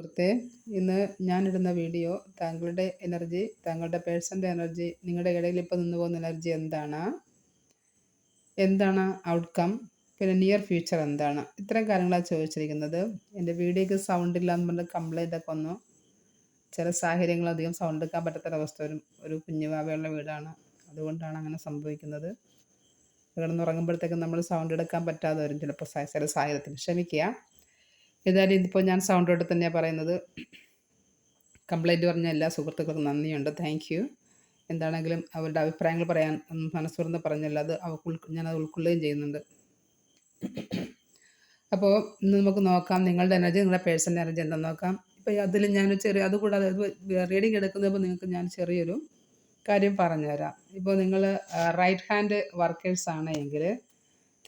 സുഹൃത്തേ ഇന്ന് ഞാനിടുന്ന വീഡിയോ താങ്കളുടെ എനർജി താങ്കളുടെ പേഴ്സന്റെ എനർജി നിങ്ങളുടെ ഇടയിൽ ഇപ്പോൾ നിന്ന് പോകുന്ന എനർജി എന്താണ്? എന്താണ് ഔട്ട്കം പിന്നെ നിയർ ഫ്യൂച്ചർ എന്താണ്? ഇത്തരം കാര്യങ്ങളാണ് ചോദിച്ചിരിക്കുന്നത്. എന്റെ വീഡിയോക്ക് സൗണ്ട് ഇല്ല എന്ന് പറഞ്ഞ കംപ്ലൈന്റ് ഒക്കെ വന്നു. ചില സാഹചര്യങ്ങൾ അധികം സൗണ്ട് എടുക്കാൻ പറ്റാത്തൊരവസ്ഥ ഒരു കുഞ്ഞു വാവയുള്ള വീടാണ്. അതുകൊണ്ടാണ് അങ്ങനെ സംഭവിക്കുന്നത്. കിടന്നുറങ്ങുമ്പോഴത്തേക്കും നമ്മൾ സൗണ്ട് എടുക്കാൻ പറ്റാതെ വരും ചിലപ്പോൾ ചില സാഹചര്യത്തിൽ ക്ഷമിക്കുക. ഏതായാലും ഇതിപ്പോൾ ഞാൻ സൗണ്ടോടെ തന്നെയാണ് പറയുന്നത്. കംപ്ലൈന്റ് പറഞ്ഞ എല്ലാ സുഹൃത്തുക്കൾക്കും നന്ദിയുണ്ട്. താങ്ക് യു എന്താണെങ്കിലും അവരുടെ അഭിപ്രായങ്ങൾ പറയാൻ മനസ്സുറന്ന് പറഞ്ഞല്ലോ. അത് അവർക്ക് ഞാനത് ഉൾക്കൊള്ളുകയും ചെയ്യുന്നുണ്ട്. അപ്പോൾ ഇന്ന് നമുക്ക് നോക്കാം. നിങ്ങളുടെ എനർജി നിങ്ങളുടെ പേഴ്സണൽ എനർജി എന്താണെന്ന് നോക്കാം. ഇപ്പോൾ അതിൽ ഞാൻ ചെറിയ അതുകൂടാതെ റീഡിങ് എടുക്കുന്നപ്പോൾ നിങ്ങൾക്ക് ഞാൻ ചെറിയൊരു കാര്യം പറഞ്ഞുതരാം. ഇപ്പോൾ നിങ്ങൾ റൈറ്റ് ഹാൻഡ് വർക്കേഴ്സ് ആണ് എങ്കിൽ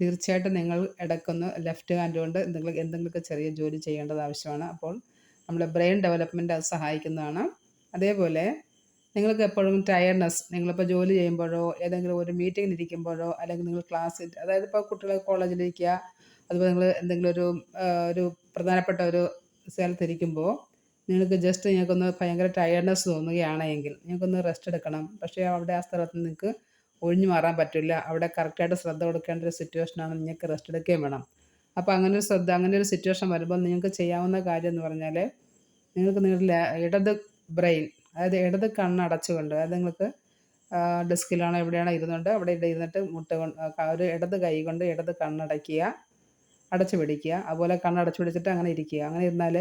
തീർച്ചയായിട്ടും നിങ്ങൾ ഇടയ്ക്കൊന്ന് ലെഫ്റ്റ് ഹാൻഡ് കൊണ്ട് എന്തെങ്കിലും എന്തെങ്കിലുമൊക്കെ ചെറിയ ജോലി ചെയ്യേണ്ടത് ആവശ്യമാണ്. അപ്പോൾ നമ്മുടെ ബ്രെയിൻ ഡെവലപ്മെന്റ് അത് സഹായിക്കുന്നതാണ്. അതേപോലെ നിങ്ങൾക്ക് എപ്പോഴും ടയർനെസ് നിങ്ങളിപ്പോൾ ജോലി ചെയ്യുമ്പോഴോ ഏതെങ്കിലും ഒരു മീറ്റിങ്ങിൽ ഇരിക്കുമ്പോഴോ അല്ലെങ്കിൽ നിങ്ങൾ ക്ലാസ്സിൽ അതായത് ഇപ്പോൾ കുട്ടികൾ കോളേജിലിരിക്കുക അതുപോലെ നിങ്ങൾ എന്തെങ്കിലും ഒരു ഒരു പ്രധാനപ്പെട്ട ഒരു സ്ഥലത്തിരിക്കുമ്പോൾ നിങ്ങൾക്ക് ജസ്റ്റ് നിങ്ങൾക്കൊന്ന് ഭയങ്കര ടയർനെസ് തോന്നുകയാണെങ്കിൽ നിങ്ങൾക്കൊന്ന് റെസ്റ്റ് എടുക്കണം. പക്ഷേ അവിടെ ആ സ്ഥലത്ത് നിങ്ങൾക്ക് ഒഴിഞ്ഞു മാറാൻ പറ്റില്ല. അവിടെ കറക്റ്റായിട്ട് ശ്രദ്ധ കൊടുക്കേണ്ട ഒരു സിറ്റുവേഷനാണ് നിങ്ങൾക്ക് റെസ്റ്റ് എടുക്കുകയും വേണം. അപ്പോൾ അങ്ങനെ ഒരു ശ്രദ്ധ അങ്ങനെ ഒരു സിറ്റുവേഷൻ വരുമ്പോൾ നിങ്ങൾക്ക് ചെയ്യാവുന്ന കാര്യം എന്ന് പറഞ്ഞാൽ നിങ്ങൾക്ക് നിങ്ങളുടെ ഇടത് ബ്രെയിൻ അതായത് ഇടത് കണ്ണടച്ചുകൊണ്ട് അതായത് നിങ്ങൾക്ക് ഡെസ്കിലാണോ എവിടെയാണോ ഇരുന്നുണ്ട് അവിടെ ഇരുന്നിട്ട് മുട്ട കൊണ്ട് ഒരു ഇടത് കൈ കൊണ്ട് ഇടത് കണ്ണടയ്ക്കുക അടച്ചു പിടിക്കുക അതുപോലെ കണ്ണടച്ചു പിടിച്ചിട്ട് അങ്ങനെ ഇരിക്കുക. അങ്ങനെ ഇരുന്നാൽ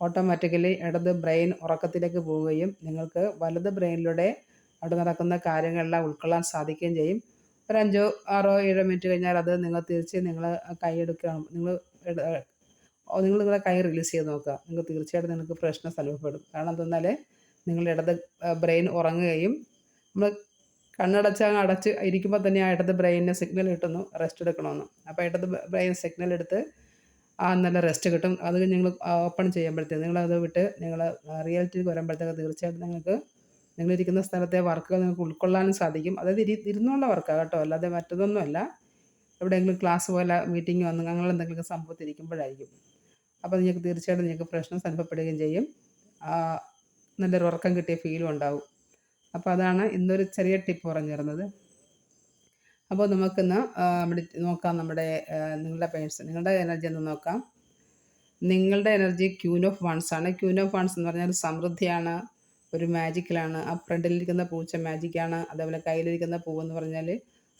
ഓട്ടോമാറ്റിക്കലി ഇടത് ബ്രെയിൻ ഉറക്കത്തിലേക്ക് പോവുകയും നിങ്ങൾക്ക് വലത് ബ്രെയിനിലൂടെ അവിടെ നടക്കുന്ന കാര്യങ്ങളെല്ലാം ഉൾക്കൊള്ളാൻ സാധിക്കുകയും ചെയ്യും. ഒരു അഞ്ചോ ആറോ ഏഴോ മിനിറ്റ് കഴിഞ്ഞാൽ അത് നിങ്ങൾ തീർച്ചയായും നിങ്ങൾ കൈ എടുക്കണം. നിങ്ങൾ നിങ്ങൾ നിങ്ങളുടെ കൈ റിലീസ് ചെയ്ത് നോക്കുക. നിങ്ങൾ തീർച്ചയായിട്ടും നിങ്ങൾക്ക് ഫ്രഷ്നെസ് അനുഭവപ്പെടും. കാരണം എന്തെന്നാൽ നിങ്ങളുടെ ഇടത് ബ്രെയിൻ ഉറങ്ങുകയും നമ്മൾ കണ്ണടച്ച് അടച്ച് ഇരിക്കുമ്പോൾ തന്നെ ആ ഇടത് ബ്രെയിനിന് സിഗ്നൽ കിട്ടുന്നു റെസ്റ്റ് എടുക്കണമെന്ന്. അപ്പോൾ ഇടത് ബ്രെയിൻ സിഗ്നൽ എടുത്ത് ആ നല്ല റെസ്റ്റ് കിട്ടും. അത് നിങ്ങൾ ഓപ്പൺ ചെയ്യുമ്പോഴത്തേക്ക് നിങ്ങളത് വിട്ട് നിങ്ങൾ റിയാലിറ്റിക്ക് വരുമ്പോഴത്തേക്ക് തീർച്ചയായിട്ടും നിങ്ങൾക്ക് നിങ്ങളിരിക്കുന്ന സ്ഥലത്തെ വർക്കുകൾ നിങ്ങൾക്ക് ഉൾക്കൊള്ളാനും സാധിക്കും. അതായത് ഇരി ഇരുന്നുള്ള വർക്കാണ് കേട്ടോ. അല്ലാതെ മറ്റതൊന്നുമല്ല. എവിടെയെങ്കിലും ക്ലാസ് പോലെ മീറ്റിംഗ് വന്ന് അങ്ങനെ എന്തെങ്കിലും സംഭവത്തിരിക്കുമ്പോഴായിരിക്കും അപ്പോൾ നിങ്ങൾക്ക് തീർച്ചയായിട്ടും നിങ്ങൾക്ക് പ്രശ്നം അനുഭവപ്പെടുകയും ചെയ്യും. നല്ലൊരു ഉറക്കം കിട്ടിയ ഫീലും ഉണ്ടാവും. അപ്പോൾ അതാണ് ഇന്നൊരു ചെറിയ ടിപ്പ് പറഞ്ഞു തരുന്നത്. അപ്പോൾ നമുക്കിന്ന് നോക്കാം നമ്മുടെ നിങ്ങളുടെ പേഴ്സൺ നിങ്ങളുടെ എനർജി ഒന്ന് നോക്കാം. നിങ്ങളുടെ എനർജി ക്യൂൻ ഓഫ് വൺസ് ആണ്. ക്യൂൻ ഓഫ് വൺസ് എന്ന് പറഞ്ഞാൽ സമൃദ്ധിയാണ്. ഒരു മാജിക്കലാണ് ആ ഫ്രണ്ടിലിരിക്കുന്ന പൂച്ച മാജിക്കാണ് അതേപോലെ കയ്യിലിരിക്കുന്ന പൂവെന്ന് പറഞ്ഞാൽ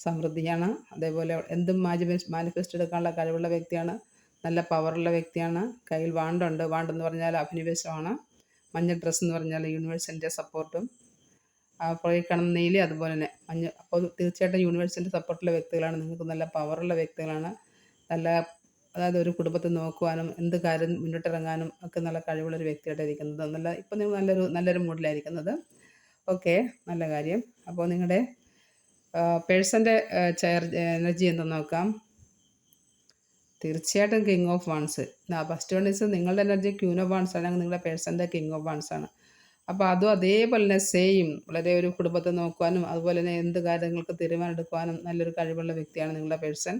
സമൃദ്ധിയാണ്. അതേപോലെ എന്തും മാജി മാനിഫെസ്റ്റ് എടുക്കാനുള്ള കഴിവുള്ള വ്യക്തിയാണ്. നല്ല പവറുള്ള വ്യക്തിയാണ്. കയ്യിൽ വാണ്ടുണ്ട്. വാണ്ടെന്ന് പറഞ്ഞാൽ അഭിനിവേശമാണ്. മഞ്ഞ ഡ്രസ്സ് എന്ന് പറഞ്ഞാൽ യൂണിവേഴ്സിന്റെ സപ്പോർട്ടും കാണുന്ന നീലി അതുപോലെ തന്നെ. മഞ്ഞ അപ്പോൾ തീർച്ചയായിട്ടും യൂണിവേഴ്സിന്റെ സപ്പോർട്ടുള്ള വ്യക്തികളാണ്. നിങ്ങൾക്ക് നല്ല പവറുള്ള വ്യക്തികളാണ്. നല്ല അതായത് ഒരു കുടുംബത്തെ നോക്കുവാനും എന്ത് കാര്യം മുന്നോട്ടിറങ്ങാനും ഒക്കെ നല്ല കഴിവുള്ളൊരു വ്യക്തിയായിട്ട് ഇരിക്കുന്നത്. നല്ല ഇപ്പം നിങ്ങൾ നല്ലൊരു നല്ലൊരു മൂഡിലായിരിക്കുന്നത്. ഓക്കെ നല്ല കാര്യം. അപ്പോൾ നിങ്ങളുടെ പേഴ്സന്റെ എനർജി എന്തെന്ന് നോക്കാം. തീർച്ചയായിട്ടും king of wands first one is നിങ്ങളുടെ എനർജി ക്യൂൻ ഓഫ് വൺസ് ആണെങ്കിൽ നിങ്ങളുടെ പേഴ്സന്റെ കിങ് ഓഫ് വൺസ് ആണ്. അപ്പോൾ അതും അതേപോലെ തന്നെ സെയിം വളരെ ഒരു കുടുംബത്തെ നോക്കുവാനും അതുപോലെ തന്നെ എന്ത് കാര്യങ്ങൾക്ക് തീരുമാനം എടുക്കുവാനും നല്ലൊരു കഴിവുള്ള വ്യക്തിയാണ് നിങ്ങളുടെ പേഴ്സൺ.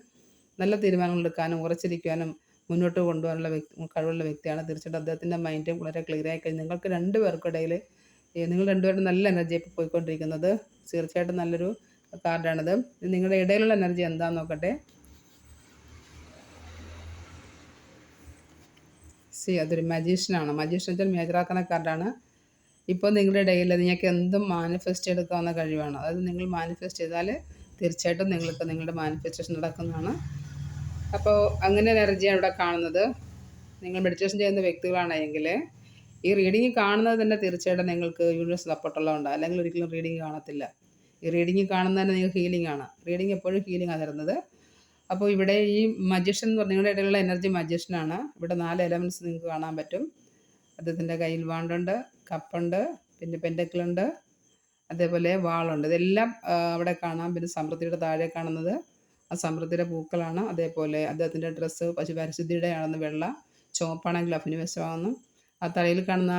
നല്ല തീരുമാനങ്ങൾ എടുക്കാനും ഉറച്ചിരിക്കാനും മുന്നോട്ട് കൊണ്ടുപോകാനുള്ള വ്യക്തി കഴിവുള്ള വ്യക്തിയാണ് തീർച്ചയായിട്ടും. അദ്ദേഹത്തിന്റെ മൈൻഡും വളരെ ക്ലിയർ ആയി കഴിഞ്ഞ്. നിങ്ങൾക്ക് രണ്ട് പേർക്കിടയിൽ നിങ്ങൾ രണ്ടുപേരും നല്ല എനർജി ഇപ്പോൾ പോയിക്കൊണ്ടിരിക്കുന്നത്. തീർച്ചയായിട്ടും നല്ലൊരു കാർഡാണിത്. നിങ്ങളുടെ ഇടയിലുള്ള എനർജി എന്താണെന്ന് നോക്കട്ടെ. സി അതൊരു മജീഷ്യനാണ് മജീഷ്യൻ വെച്ചാൽ മേജറാക്കുന്ന കാർഡാണ് ഇപ്പോൾ നിങ്ങളുടെ ഇടയിൽ നിങ്ങൾക്ക് എന്തും മാനിഫെസ്റ്റ് എടുക്കാവുന്ന കഴിവാണ്. അതായത് നിങ്ങൾ മാനിഫെസ്റ്റ് ചെയ്താൽ തീർച്ചയായിട്ടും നിങ്ങൾക്ക് നിങ്ങളുടെ മാനിഫെസ്റ്റേഷൻ നടക്കുന്നതാണ്. അപ്പോൾ അങ്ങനെ എനർജിയാണ് ഇവിടെ കാണുന്നത്. നിങ്ങൾ മെഡിറ്റേഷൻ ചെയ്യുന്ന വ്യക്തികളാണെങ്കിൽ ഈ റീഡിങ് കാണുന്നത് തന്നെ തീർച്ചയായിട്ടും നിങ്ങൾക്ക് യൂണിവേഴ്സ് സപ്പോർട്ടുള്ളതുകൊണ്ട് അല്ലെങ്കിൽ ഒരിക്കലും റീഡിങ് കാണത്തില്ല. ഈ റീഡിങ് കാണുന്നത് തന്നെ നിങ്ങൾക്ക് ഹീലിംഗ് ആണ്. റീഡിങ് എപ്പോഴും ഹീലിംഗ് ആണ് തരുന്നത്. അപ്പോൾ ഇവിടെ ഈ മജീഷ്യൻ എന്ന് പറഞ്ഞ നിങ്ങളുടെ ഇടയിലുള്ള എനർജി മജീഷ്യനാണ് ഇവിടെ നാല് എലമെന്റ്സ് നിങ്ങൾക്ക് കാണാൻ പറ്റും. അദ്ദേഹത്തിന്റെ കയ്യിൽ വാണ്ടുണ്ട് കപ്പുണ്ട് പിന്നെ പെൻഡക്കിളുണ്ട് അതേപോലെ വാളുണ്ട്. ഇതെല്ലാം അവിടെ കാണാം. പിന്നെ സമൃദ്ധിയുടെ താഴെ കാണുന്നത് ആ സമൃദ്ധിയുടെ പൂക്കളാണ്. അതേപോലെ അദ്ദേഹത്തിന്റെ ഡ്രസ്സ് പരിശുദ്ധിയുടെ ആണെന്ന് വെള്ള ചുവപ്പാണെങ്കിൽ അഭിനിവേശമാണെന്ന് ആ തലയിൽ കാണുന്ന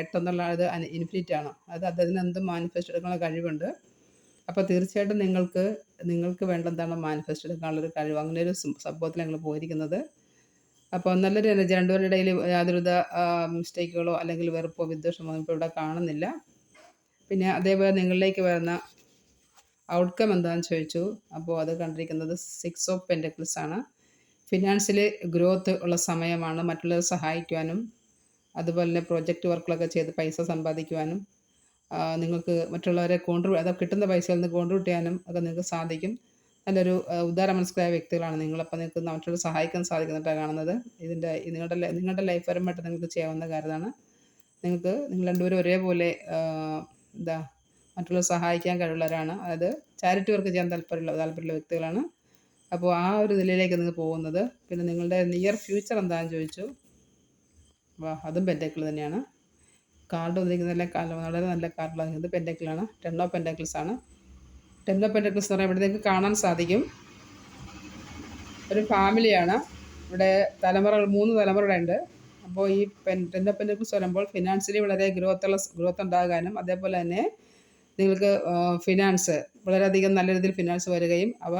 എട്ടെന്നുള്ള ഇത് ഇൻഫിനിറ്റ് ആണ്. അത് അദ്ദേഹത്തിന് എന്തും മാനിഫെസ്റ്റ് എടുക്കാനുള്ള കഴിവുണ്ട്. അപ്പോൾ തീർച്ചയായിട്ടും നിങ്ങൾക്ക് നിങ്ങൾക്ക് വേണ്ട എന്താണ് മാനിഫെസ്റ്റ് എടുക്കാനുള്ളൊരു കഴിവ്? അങ്ങനെ ഒരു സംഭവത്തിൽ ഞങ്ങൾ പോയിരിക്കുന്നത്. അപ്പോൾ നല്ലൊരു എനർജി രണ്ടുപേരുടെ ഇടയിൽ യാതൊരുവിധ മിസ്റ്റേക്കുകളോ അല്ലെങ്കിൽ വെറുപ്പോ വിദ്വേഷമോ ഇപ്പോൾ ഇവിടെ കാണുന്നില്ല. പിന്നെ അതേപോലെ നിങ്ങളിലേക്ക് വരുന്ന ഔട്ട്കം എന്താണെന്ന് ചോദിച്ചു. അപ്പോൾ അത് കണ്ടിരിക്കുന്നത് സിക്സ് ഓഫ് പെന്റക്കിൾസ് ആണ്. ഫിനാൻസിൽ ഗ്രോത്ത് ഉള്ള സമയമാണ് മറ്റുള്ളവരെ സഹായിക്കുവാനും അതുപോലെ തന്നെ പ്രോജക്റ്റ് വർക്കുകളൊക്കെ ചെയ്ത് പൈസ സമ്പാദിക്കുവാനും നിങ്ങൾക്ക് മറ്റുള്ളവരെ കോൺട്രിബ്യൂ അത് കിട്ടുന്ന പൈസയിൽ നിന്ന് കോൺട്രിബ്യൂട്ട് ചെയ്യാനും ഒക്കെ നിങ്ങൾക്ക് സാധിക്കും. നല്ലൊരു ഉദാര മനസ്സിലായ വ്യക്തികളാണ് നിങ്ങളപ്പോൾ നിങ്ങൾക്ക് മറ്റുള്ളവരെ സഹായിക്കാൻ സാധിക്കുന്നതായിട്ടാണ് കാണുന്നത്. ഇതിന്റെ നിങ്ങളുടെ നിങ്ങളുടെ ലൈഫ് പരമായിട്ട് നിങ്ങൾക്ക് ചെയ്യാവുന്ന കാര്യമാണ്. നിങ്ങൾക്ക് നിങ്ങൾ രണ്ടുപേരും ഒരേപോലെ എന്താ മറ്റുള്ളവരെ സഹായിക്കാൻ കഴിവുള്ളവരാണ്. അതായത് ചാരിറ്റി വർക്ക് ചെയ്യാൻ താല്പര്യമുള്ള താല്പര്യമുള്ള വ്യക്തികളാണ്. അപ്പോൾ ആ ഒരു നിലയിലേക്ക് നിങ്ങൾ പോകുന്നത്. പിന്നെ നിങ്ങളുടെ നിയർ ഫ്യൂച്ചർ എന്താണെന്ന് ചോദിച്ചു. വാ അതും പെന്റക്കിൾ തന്നെയാണ്. കാർഡ് വന്നിരിക്കുന്ന നല്ല കാർഡ് വളരെ നല്ല കാർഡ് വന്നിരിക്കുന്നത് പെന്റക്കിളാണ് ടെൻ ഓഫ് പെന്റക്കിൾസ് ആണ്. ടെൻ ഓഫ് പെന്റക്കിൾസ് എന്ന് പറയുമ്പോൾ നിങ്ങൾക്ക് കാണാൻ സാധിക്കും. ഒരു ഫാമിലിയാണ് ഇവിടെ തലമുറകൾ മൂന്ന് തലമുറകളുണ്ട് ഉണ്ട്. അപ്പോൾ ഈ പെൻ ടെൻ ഓഫ് വരുമ്പോൾ ഫിനാൻഷ്യലി വളരെ ഗ്രോത്തുള്ള ഗ്രോത്ത് ഉണ്ടാകാനും അതേപോലെ തന്നെ നിങ്ങൾക്ക് ഫിനാൻസ് വളരെയധികം നല്ല രീതിയിൽ ഫിനാൻസ് വരികയും അവ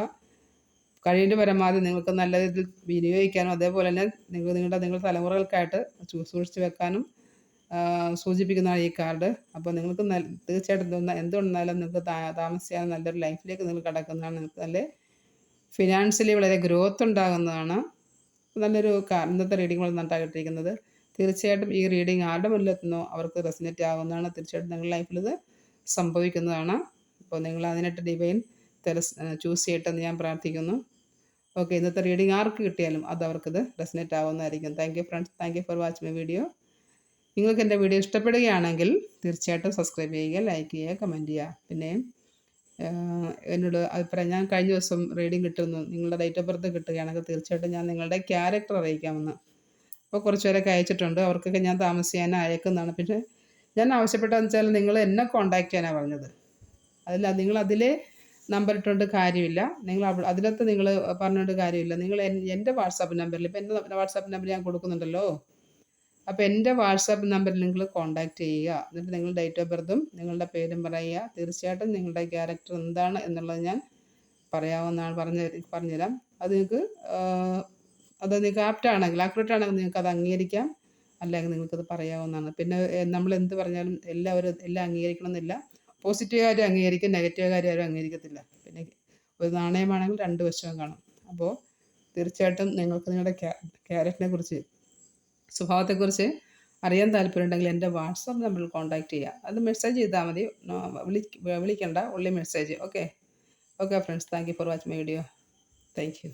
കഴിവിന്റെ പരമാവധി നിങ്ങൾക്ക് നല്ല രീതിയിൽ വിനിയോഗിക്കാനും അതേപോലെ തന്നെ നിങ്ങൾ നിങ്ങളുടെ നിങ്ങളുടെ തലമുറകൾക്കായിട്ട് സൂക്ഷിച്ച് വെക്കാനും സൂചിപ്പിക്കുന്നതാണ് ഈ കാർഡ്. അപ്പോൾ നിങ്ങൾക്ക് നല്ല തീർച്ചയായിട്ടും എന്തുകൊണ്ടാലും നിങ്ങൾക്ക് താമസിയാതെ നല്ലൊരു ലൈഫിലേക്ക് നിങ്ങൾ കടക്കുന്നതാണ് നിങ്ങൾക്ക് നല്ല ഫിനാൻഷ്യലി വളരെ ഗ്രോത്ത് ഉണ്ടാകുന്നതാണ് നല്ലൊരു ഇന്നത്തെ റീഡിംഗ് വളരെ നന്നായിട്ടിരിക്കുന്നത്. തീർച്ചയായിട്ടും ഈ റീഡിങ് ആരുടെ മുന്നിലെത്തുന്നോ അവർക്ക് റെസിനേറ്റ് ആകുന്നതാണ് തീർച്ചയായിട്ടും നിങ്ങളുടെ ലൈഫിൽ ഇത് സംഭവിക്കുന്നതാണ്. അപ്പോൾ നിങ്ങൾ അതിനായിട്ട് ഡിവൈൻ തെരസ് ചൂസ് ചെയ്യട്ടെന്ന് ഞാൻ പ്രാർത്ഥിക്കുന്നു. ഓക്കെ ഇന്നത്തെ റീഡിങ് ആർക്ക് കിട്ടിയാലും അത് അവർക്കത് resonate ആവുന്നതായിരിക്കും. Thank you friends thank you for watch my video നിങ്ങൾക്ക് എന്റെ വീഡിയോ ഇഷ്ടപ്പെടുകയാണെങ്കിൽ തീർച്ചയായിട്ടും സബ്സ്ക്രൈബ് ചെയ്യുക ലൈക്ക് ചെയ്യുക കമന്റ് ചെയ്യുക. പിന്നെ എന്നോട് അഭിപ്രായം ഞാൻ കഴിഞ്ഞ ദിവസം റീഡിങ് കിട്ടുന്നു. നിങ്ങളുടെ ഡേറ്റ് ഓഫ് ബർത്ത് കിട്ടുകയാണെങ്കിൽ തീർച്ചയായിട്ടും ഞാൻ നിങ്ങളുടെ ക്യാരക്ടർ അറിയിക്കാമെന്ന്. അപ്പോൾ കുറച്ച് പേരൊക്കെ അയച്ചിട്ടുണ്ട്. അവർക്കൊക്കെ ഞാൻ താമസിക്കാൻ അയക്കുന്നതാണ് പിന്നെ ഞാൻ ആവശ്യപ്പെട്ടതെന്ന് വെച്ചാൽ നിങ്ങൾ എന്നെ കോണ്ടാക്ട് ചെയ്യാനാണ് പറഞ്ഞത്. അതിൽ നിങ്ങൾ അതിലെ നമ്പർ ഇട്ടുകൊണ്ട് കാര്യമില്ല. നിങ്ങൾ അതിലത്തെ നിങ്ങൾ പറഞ്ഞുകൊണ്ട് കാര്യമില്ല. നിങ്ങൾ എന്റെ വാട്സാപ്പ് നമ്പറിൽ ഇപ്പം എന്റെ വാട്സാപ്പ് നമ്പർ ഞാൻ കൊടുക്കുന്നുണ്ടല്ലോ. അപ്പോൾ എന്റെ വാട്സാപ്പ് നമ്പറിൽ നിങ്ങൾ കോൺടാക്റ്റ് ചെയ്യുക. എന്നിട്ട് നിങ്ങൾ ഡേറ്റ് ഓഫ് ബർത്തും നിങ്ങളുടെ പേരും പറയുക. തീർച്ചയായിട്ടും നിങ്ങളുടെ ക്യാരക്ടർ എന്താണ് എന്നുള്ളത് ഞാൻ പറയാവുന്നതാണ് പറഞ്ഞ് പറഞ്ഞുതരാം. അത് നിങ്ങൾക്ക് അത് നിങ്ങൾക്ക് ആപ്റ്റ് ആണെങ്കിൽ ആക്യുറേറ്റ് ആണെങ്കിൽ നിങ്ങൾക്ക് അത് അംഗീകരിക്കാം. അല്ലെങ്കിൽ നിങ്ങൾക്കത് പറയാവുന്നതാണ്. പിന്നെ നമ്മൾ എന്ത് പറഞ്ഞാലും എല്ലാവരും എല്ലാം അംഗീകരിക്കണമെന്നില്ല. പോസിറ്റീവ് കാര്യം അംഗീകരിക്കും നെഗറ്റീവ് കാര്യം ആരും അംഗീകരിക്കത്തില്ല. പിന്നെ ഒരു നാണയമാണെങ്കിൽ രണ്ട് വശവും കാണും. അപ്പോൾ തീർച്ചയായിട്ടും നിങ്ങൾക്ക് നിങ്ങളുടെ ക്യാരറ്റിനെ കുറിച്ച് സ്വഭാവത്തെക്കുറിച്ച് അറിയാൻ താല്പര്യമുണ്ടെങ്കിൽ എന്റെ വാട്സാപ്പ് നമ്പറിൽ കോൺടാക്റ്റ് ചെയ്യുക അത് മെസ്സേജ് ചെയ്താൽ മതി. വിളി വിളിക്കണ്ട ഉള്ളി message. Okay? Okay friends. Thank you for watch my video. Thank you.